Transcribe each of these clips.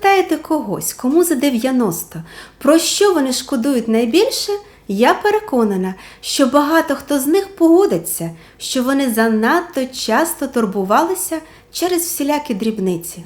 запитаєте когось, кому за 90, про що вони шкодують найбільше, я переконана, що багато хто з них погодиться, що вони занадто часто турбувалися через всілякі дрібниці.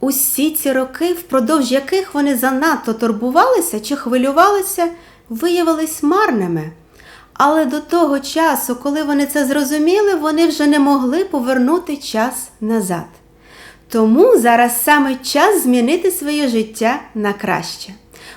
Усі ці роки, впродовж яких вони занадто турбувалися чи хвилювалися, виявились марними. Але до того часу, коли вони це зрозуміли, вони вже не могли повернути час назад. Тому зараз саме час змінити своє життя на краще.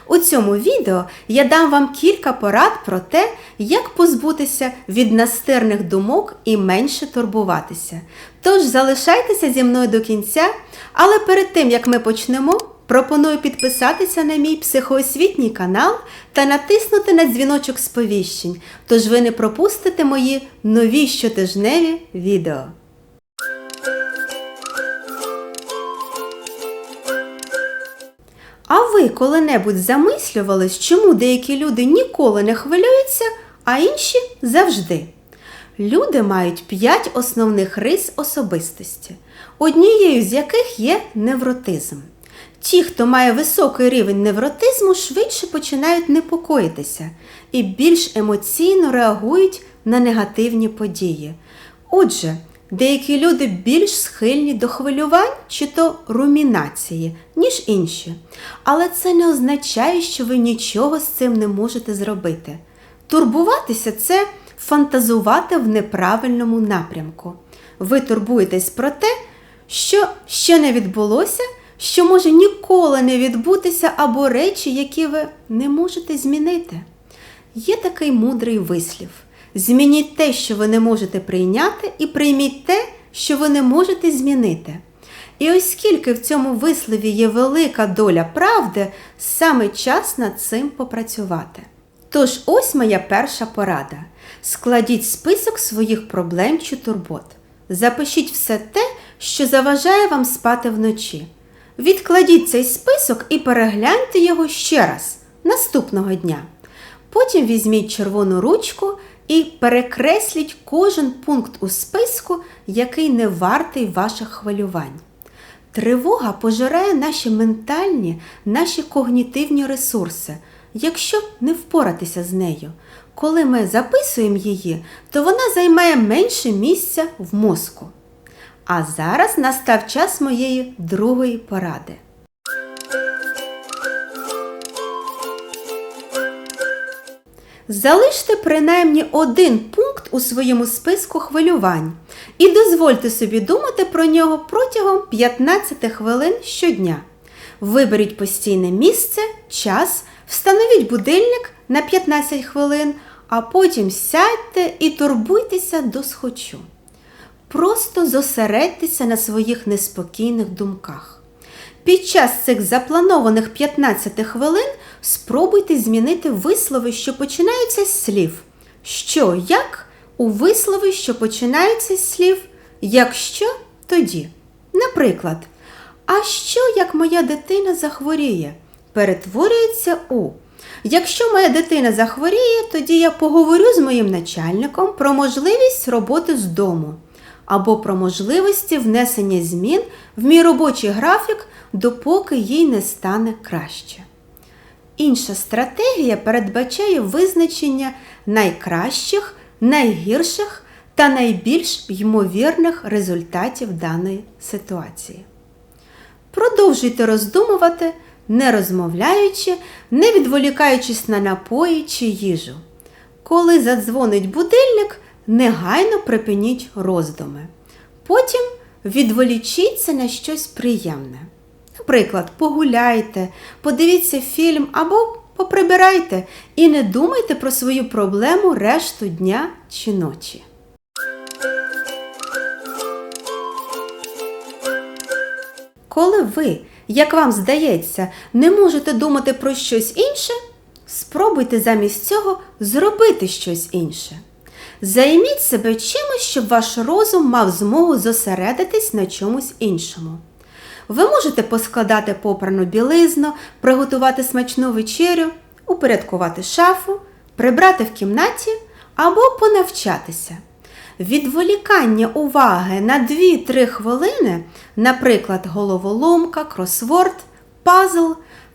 У цьому відео я дам вам кілька порад про те, як позбутися від настирних думок і менше турбуватися. Тож залишайтеся зі мною до кінця, але перед тим як ми почнемо, пропоную підписатися на мій психоосвітній канал та натиснути на дзвіночок сповіщень, тож ви не пропустите мої нові щотижневі відео. А ви коли-небудь замислювались, чому деякі люди ніколи не хвилюються, а інші завжди? Люди мають п'ять основних рис особистості, однією з яких є невротизм. Ті, хто має високий рівень невротизму, швидше починають непокоїтися і більш емоційно реагують на негативні події. Отже, деякі люди більш схильні до хвилювань чи то румінації, ніж інші. Але це не означає, що ви нічого з цим не можете зробити. Турбуватися це фантазувати в неправильному напрямку. Ви турбуєтесь про те, що ще не відбулося, що може ніколи не відбутися, або речі, які ви не можете змінити. Є такий мудрий вислів: змініть те, що ви не можете прийняти, і прийміть те, що ви не можете змінити. І оскільки в цьому вислові є велика доля правди, саме час над цим попрацювати. Тож ось моя перша порада. Складіть список своїх проблем чи турбот. Запишіть все те, що заважає вам спати вночі. Відкладіть цей список і перегляньте його ще раз наступного дня. Потім візьміть червону ручку і перекресліть кожен пункт у списку, який не вартий ваших хвилювань. Тривога пожирає наші ментальні, наші когнітивні ресурси, якщо не впоратися з нею. Коли ми записуємо її, то вона займає менше місця в мозку. А зараз настав час моєї другої поради. Залиште принаймні один пункт у своєму списку хвилювань і дозвольте собі думати про нього протягом 15 хвилин щодня. Виберіть постійне місце, час, встановіть будильник на 15 хвилин, а потім сядьте і турбуйтеся до схочу. Просто зосередьтеся на своїх неспокійних думках. Під час цих запланованих 15 хвилин спробуйте змінити вислови, що починаються з слів. Що, як у вислови, що починаються з слів якщо, тоді. Наприклад, а що як моя дитина захворіє? Перетворюється у. Якщо моя дитина захворіє, тоді я поговорю з моїм начальником про можливість роботи з дому або про можливості внесення змін в мій робочий графік, допоки їй не стане краще. Інша стратегія передбачає визначення найкращих, найгірших та найбільш ймовірних результатів даної ситуації. Продовжуйте роздумувати, не розмовляючи, не відволікаючись на напої чи їжу. Коли задзвонить будильник, негайно припиніть роздуми. Потім відволічіться на щось приємне. Наприклад, погуляйте, подивіться фільм або поприбирайте і не думайте про свою проблему решту дня чи ночі. Коли ви, як вам здається, не можете думати про щось інше, спробуйте замість цього зробити щось інше. Займіть себе чимось, щоб ваш розум мав змогу зосередитись на чомусь іншому. Ви можете поскладати попрану білизну, приготувати смачну вечерю, упорядкувати шафу, прибрати в кімнаті або понавчатися. Відволікання уваги на 2-3 хвилини, наприклад, головоломка, кросворд, пазл,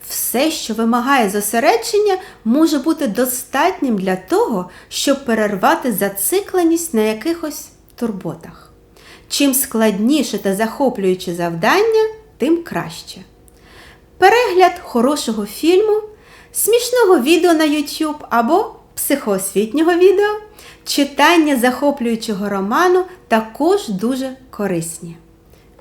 все, що вимагає зосередження, може бути достатнім для того, щоб перервати зацикленість на якихось турботах. Чим складніше та захоплююче завдання, тим краще. Перегляд хорошого фільму, смішного відео на YouTube або психоосвітнього відео, читання захоплюючого роману також дуже корисні.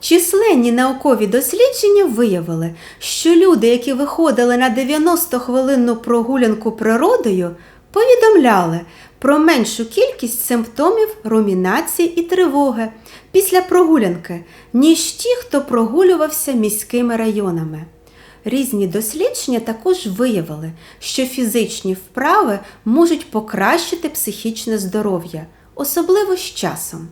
Численні наукові дослідження виявили, що люди, які виходили на 90-хвилинну прогулянку природою, повідомляли про меншу кількість симптомів румінації і тривоги після прогулянки, ніж ті, хто прогулювався міськими районами. Різні дослідження також виявили, що фізичні вправи можуть покращити психічне здоров'я, особливо з часом.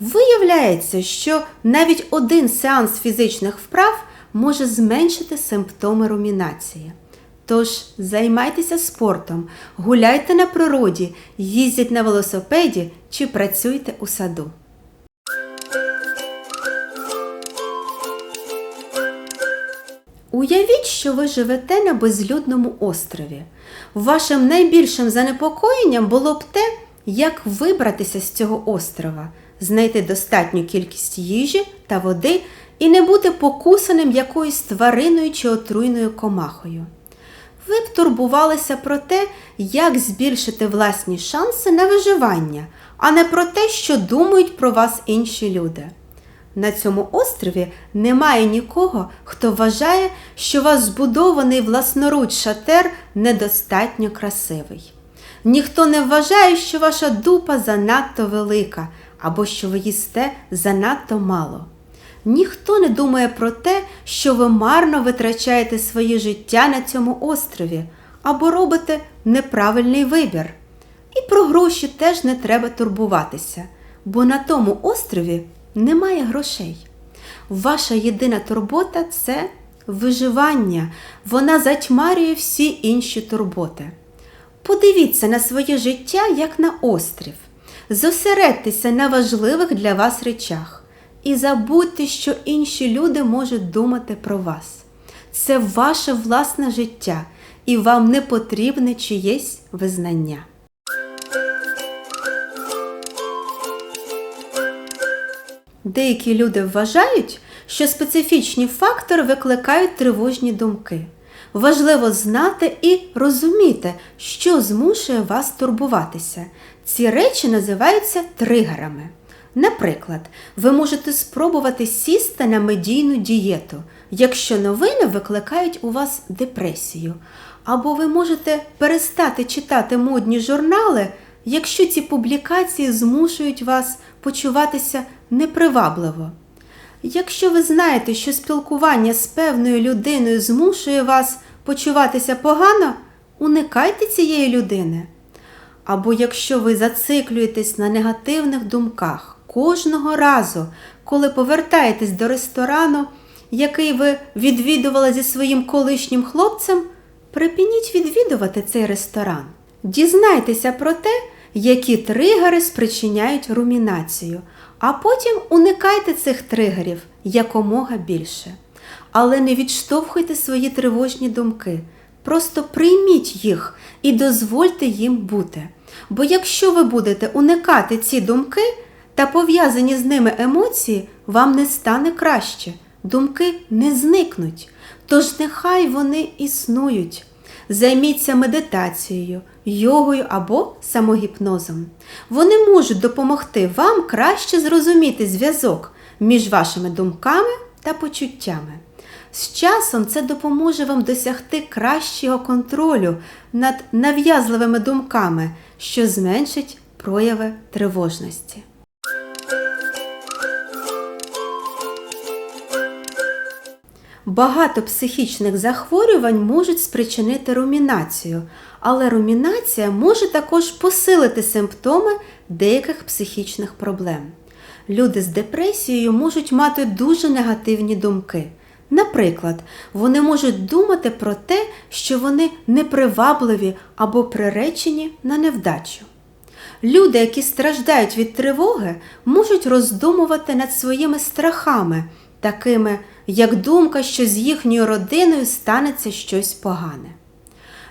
Виявляється, що навіть один сеанс фізичних вправ може зменшити симптоми румінації. Тож займайтеся спортом, гуляйте на природі, їздіть на велосипеді чи працюйте у саду. Уявіть, що ви живете на безлюдному острові. Вашим найбільшим занепокоєнням було б те, як вибратися з цього острова, знайти достатню кількість їжі та води і не бути покусаним якоюсь твариною чи отруйною комахою. Ви б турбувалися про те, як збільшити власні шанси на виживання, а не про те, що думають про вас інші люди. На цьому острові немає нікого, хто вважає, що вас збудований власноруч шатер недостатньо красивий. Ніхто не вважає, що ваша дупа занадто велика або що ви їсте занадто мало. Ніхто не думає про те, що ви марно витрачаєте своє життя на цьому острові або робите неправильний вибір. І про гроші теж не треба турбуватися, бо на тому острові немає грошей. Ваша єдина турбота це виживання, вона затьмарює всі інші турботи. Подивіться на своє життя як на острів, зосередьтеся на важливих для вас речах і забудьте, що інші люди можуть думати про вас. Це ваше власне життя, і вам не потрібне чиєсь визнання. Деякі люди вважають, що специфічні фактори викликають тривожні думки. Важливо знати і розуміти, що змушує вас турбуватися. Ці речі називаються тригерами. Наприклад, ви можете спробувати сісти на медійну дієту, якщо новини викликають у вас депресію. Або ви можете перестати читати модні журнали, якщо ці публікації змушують вас почуватися непривабливо. Якщо ви знаєте, що спілкування з певною людиною змушує вас почуватися погано, уникайте цієї людини. Або якщо ви зациклюєтесь на негативних думках кожного разу, коли повертаєтесь до ресторану, який ви відвідували зі своїм колишнім хлопцем, припиніть відвідувати цей ресторан. Дізнайтеся про те, які тригери спричиняють румінацію, а потім уникайте цих тригерів якомога більше. Але не відштовхуйте свої тривожні думки. Просто прийміть їх і дозвольте їм бути. Бо якщо ви будете уникати ці думки та пов'язані з ними емоції, вам не стане краще. Думки не зникнуть. Тож нехай вони існують. Займіться медитацією, йогою або самогіпнозом. Вони можуть допомогти вам краще зрозуміти зв'язок між вашими думками та почуттями. З часом це допоможе вам досягти кращого контролю над нав'язливими думками, що зменшить прояви тривожності. Багато психічних захворювань можуть спричинити румінацію, але румінація може також посилити симптоми деяких психічних проблем. Люди з депресією можуть мати дуже негативні думки. Наприклад, вони можуть думати про те, що вони непривабливі або приречені на невдачу. Люди, які страждають від тривоги, можуть роздумувати над своїми страхами такими як думка, що з їхньою родиною станеться щось погане.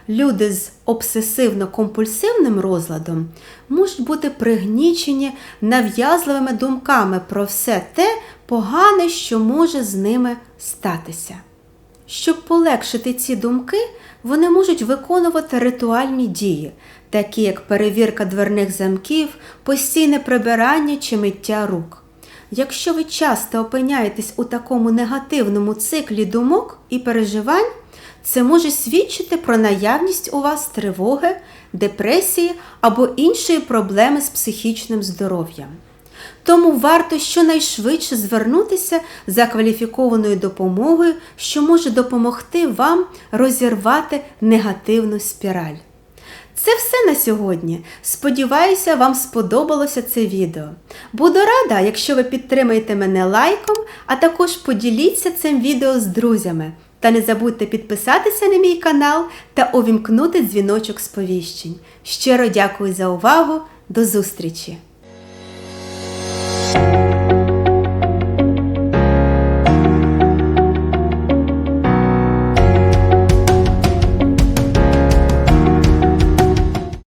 Люди з обсесивно-компульсивним розладом можуть бути пригнічені нав'язливими думками про все те погане, що може з ними статися. Щоб полегшити ці думки, вони можуть виконувати ритуальні дії, такі як перевірка дверних замків, постійне прибирання чи миття рук. Якщо ви часто опиняєтесь у такому негативному циклі думок і переживань, це може свідчити про наявність у вас тривоги, депресії або іншої проблеми з психічним здоров'ям. Тому варто щонайшвидше звернутися за кваліфікованою допомогою, що може допомогти вам розірвати негативну спіраль. Це все на сьогодні. Сподіваюся, вам сподобалося це відео. Буду рада, якщо ви підтримаєте мене лайком, а також поділіться цим відео з друзями. Та не забудьте підписатися на мій канал та увімкнути дзвіночок сповіщень. Щиро дякую за увагу. До зустрічі!